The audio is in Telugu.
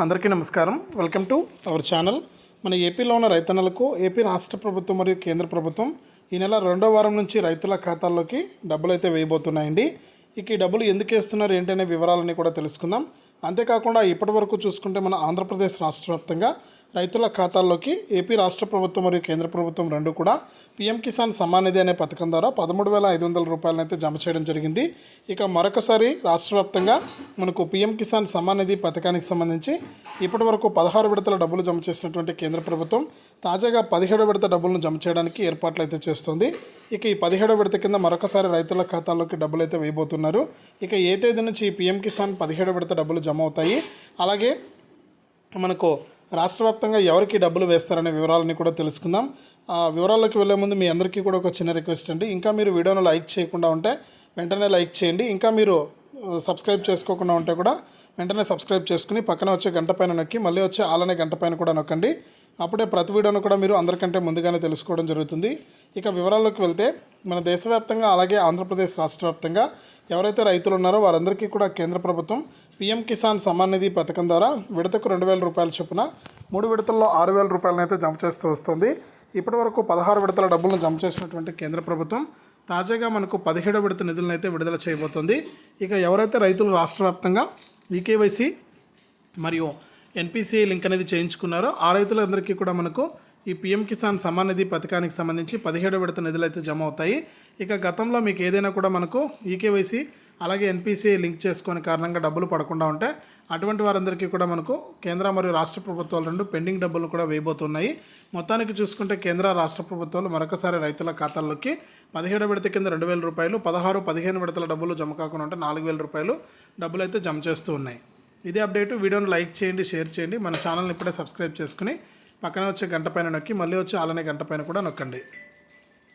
అందరికీ నమస్కారం. Welcome to our channel. మన ఏపీలో ఉన్న రైతన్నలకు ఏపీ రాష్ట్ర ప్రభుత్వం మరియు కేంద్ర ప్రభుత్వం ఈ నెల రెండో వారం నుంచి రైతుల ఖాతాల్లోకి డబ్బులు అయితే వేయబోతున్నాయండి. ఇక ఈ డబ్బులు ఎందుకు వేస్తున్నారు ఏంటనే వివరాలని కూడా తెలుసుకుందాం. అంతేకాకుండా ఇప్పటి వరకు చూసుకుంటే మన ఆంధ్రప్రదేశ్ రాష్ట్ర వ్యాప్తంగా రైతుల ఖాతాల్లోకి ఏపీ రాష్ట్ర ప్రభుత్వం మరియు కేంద్ర ప్రభుత్వం రెండు కూడా పీఎం కిసాన్ సమ్మాన్ నిధి అనే పథకం ద్వారా పదమూడు వేల ఐదు వందల రూపాయలను అయితే జమ చేయడం జరిగింది. ఇక మరొకసారి రాష్ట్ర వ్యాప్తంగా మనకు పీఎం కిసాన్ సమ్మాన్ నిధి పథకానికి సంబంధించి ఇప్పటి వరకు పదహారు విడతల డబ్బులు జమ చేసినటువంటి కేంద్ర ప్రభుత్వం తాజాగా పదిహేడు విడత డబ్బులను జమ చేయడానికి ఏర్పాట్లు అయితే చేస్తుంది. ఇక ఈ పదిహేడో విడత కింద మరొకసారి రైతుల ఖాతాల్లోకి డబ్బులు అయితే వేయబోతున్నారు. ఇక ఏ తేదీ నుంచి ఈ పీఎం కిసాన్ పదిహేడో విడత డబ్బులు జమ అవుతాయి? అలాగే మనకు రాష్ట్ర వ్యాప్తంగా ఎవరికి డబ్బులు వేస్తారనే వివరాలని కూడా తెలుసుకుందాం. ఆ వివరాల్లోకి వెళ్ళే ముందు మీ అందరికీ కూడా ఒక చిన్న రిక్వెస్ట్ అండి. ఇంకా మీరు వీడియోను లైక్ చేయకుండా ఉంటే వెంటనే లైక్ చేయండి. ఇంకా మీరు సబ్స్క్రైబ్ చేసుకోకుండా ఉంటే కూడా వెంటనే సబ్స్క్రైబ్ చేసుకుని పక్కన వచ్చే గంట పైన నొక్కి మళ్ళీ వచ్చే ఆలనే గంట పైన కూడా నొక్కండి. అప్పుడే ప్రతి వీడియోను కూడా మీరు అందరికంటే ముందుగానే తెలుసుకోవడం జరుగుతుంది. ఇక వివరాల్లోకి వెళ్తే మన దేశవ్యాప్తంగా అలాగే ఆంధ్రప్రదేశ్ రాష్ట్ర వ్యాప్తంగా ఎవరైతే రైతులు ఉన్నారో వారందరికీ కూడా కేంద్ర ప్రభుత్వం పీఎం కిసాన్ సమ్మాన్ నిధి పథకం ద్వారా విడతకు రెండు వేల రూపాయల చొప్పున మూడు విడతల్లో ఆరు వేల రూపాయలను అయితే జమ చేస్తూ వస్తుంది. ఇప్పటి వరకు పదహారు విడతల డబ్బులను జమ చేసినటువంటి కేంద్ర ప్రభుత్వం తాజాగా మనకు పదిహేడో విడత నిధులను అయితే విడుదల చేయబోతుంది. ఇక ఎవరైతే రైతులు రాష్ట్ర వ్యాప్తంగా ఈకేవైసీ మరియు ఎన్పిసిఐ లింక్ అనేది చేయించుకున్నారో ఆ రైతులందరికీ కూడా మనకు ఈ పిఎం కిసాన్ సమ్మాన్ నిధి పథకానికి సంబంధించి పదిహేడు విడత నిధులు అయితే జమ అవుతాయి. ఇక గతంలో మీకు ఏదైనా కూడా మనకు ఈకేవైసీ అలాగే ఎన్పిసిఐ లింక్ చేసుకునే కారణంగా డబ్బులు పడకుండా ఉంటే అటువంటి వారందరికీ కూడా మనకు కేంద్ర మరియు రాష్ట్ర ప్రభుత్వాలు రెండు పెండింగ్ డబ్బులు కూడా వేయబోతున్నాయి. మొత్తానికి చూసుకుంటే కేంద్ర రాష్ట్ర ప్రభుత్వాలు మరొకసారి రైతుల ఖాతాల్లోకి పదిహేడు విడత కింద రెండు వేల రూపాయలు పదహారు పదిహేను విడతల డబ్బులు జమ కాకుండా ఉంటే నాలుగు వేల రూపాయలు డబ్బులు అయితే జమ చేస్తూ ఉన్నాయి. ఇదే అప్డేట్. వీడియోని లైక్ చేయండి షేర్ చేయండి. మన ఛానల్ని ఇప్పుడే సబ్స్క్రైబ్ చేసుకుని పక్కన వచ్చే గంట పైన నొక్కి మళ్ళీ వచ్చే అలానే గంట పైన కూడా నొక్కండి.